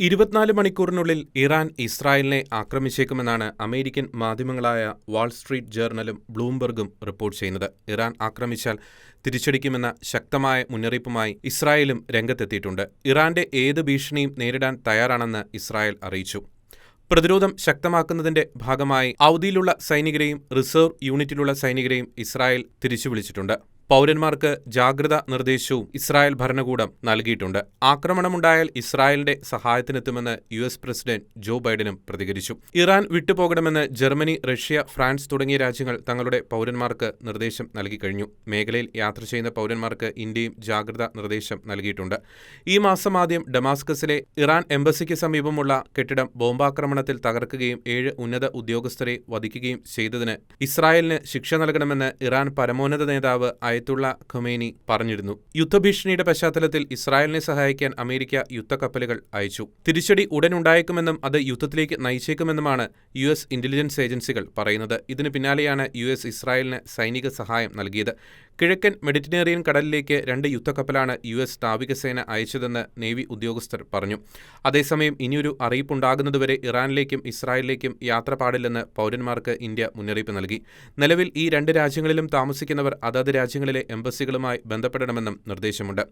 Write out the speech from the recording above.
ഇരുപത്തിനാല് മണിക്കൂറിനുള്ളിൽ ഇറാൻ ഇസ്രായേലിനെ ആക്രമിച്ചേക്കുമെന്നാണ് അമേരിക്കൻ മാധ്യമങ്ങളായ വാൾസ്ട്രീറ്റ് ജേർണലും ബ്ലൂംബെർഗും റിപ്പോർട്ട് ചെയ്യുന്നത്. ഇറാൻ ആക്രമിച്ചാൽ തിരിച്ചടിക്കുമെന്ന ശക്തമായ മുന്നറിയിപ്പുമായി ഇസ്രായേലും രംഗത്തെത്തിയിട്ടുണ്ട്. ഇറാന്റെ ഏത് ഭീഷണിയും നേരിടാൻ തയ്യാറാണെന്ന് ഇസ്രായേൽ അറിയിച്ചു. പ്രതിരോധം ശക്തമാക്കുന്നതിന്റെ ഭാഗമായി ഔദിയിലുള്ള സൈനികരെയും റിസർവ് യൂണിറ്റിലുള്ള സൈനികരെയും ഇസ്രായേൽ തിരിച്ചു വിളിച്ചിട്ടുണ്ട് പൗരന്മാർക്ക് ജാഗ്രതാ നിർദ്ദേശവും ഇസ്രായേൽ ഭരണകൂടം നൽകിയിട്ടുണ്ട്. ആക്രമണമുണ്ടായാൽ ഇസ്രായേലിന്റെ സഹായത്തിനെത്തുമെന്ന് യു എസ് പ്രസിഡന്റ് ജോ ബൈഡനും പ്രതികരിച്ചു. ഇറാൻ വിട്ടുപോകണമെന്ന് ജർമ്മനി റഷ്യ ഫ്രാൻസ് തുടങ്ങിയ രാജ്യങ്ങൾ തങ്ങളുടെ പൗരന്മാർക്ക് നിർദ്ദേശം നൽകിക്കഴിഞ്ഞു മേഖലയിൽ യാത്ര ചെയ്യുന്ന പൗരന്മാർക്ക് ഇന്ത്യയും ജാഗ്രതാ നിർദ്ദേശം നൽകിയിട്ടുണ്ട്. ഈ മാസം ആദ്യം ഡമാസ്കസിലെ ഇറാൻ എംബസിക്ക് സമീപമുള്ള കെട്ടിടം ബോംബാക്രമണത്തിൽ തകർക്കുകയും ഏഴ് ഉന്നത ഉദ്യോഗസ്ഥരെ വധിക്കുകയും ചെയ്തതിന് ഇസ്രായേലിന് ശിക്ഷ നൽകണമെന്ന് ഇറാൻ പരമോന്നത നേതാവ് അയത്തുള്ള ഖൊമേനി പറഞ്ഞിരുന്നു. യുദ്ധഭീഷണിയുടെ പശ്ചാത്തലത്തിൽ ഇസ്രായേലിനെ സഹായിക്കാൻ അമേരിക്ക യുദ്ധക്കപ്പലുകൾ അയച്ചു. തിരിച്ചടി ഉടൻ ഉണ്ടായേക്കുമെന്നും അത് യുദ്ധത്തിലേക്ക് നയിച്ചേക്കുമെന്നുമാണ് യു എസ് ഇന്റലിജൻസ് ഏജൻസികൾ പറയുന്നത്. ഇതിന് പിന്നാലെയാണ് യു എസ് ഇസ്രായേലിന് സൈനിക സഹായം നൽകിയത്. കിഴക്കൻ മെഡിറ്ററേനിയൻ കടലിലേക്ക് രണ്ട് യുദ്ധക്കപ്പലാണ് യു എസ് നാവികസേന അയച്ചതെന്ന് നേവി ഉദ്യോഗസ്ഥർ പറഞ്ഞു. അതേസമയം ഇനിയൊരു അറിയിപ്പുണ്ടാകുന്നതുവരെ ഇറാനിലേക്കും ഇസ്രായേലിലേക്കും യാത്ര പാടില്ലെന്ന് പൗരന്മാർക്ക് ഇന്ത്യ മുന്നറിയിപ്പ് നൽകി. നിലവിൽ ഈ രണ്ട് രാജ്യങ്ങളിലും താമസിക്കുന്നവർ അതത് രാജ്യങ്ങളിലെ എംബസികളുമായി ബന്ധപ്പെടണമെന്നും നിർദ്ദേശമുണ്ട്.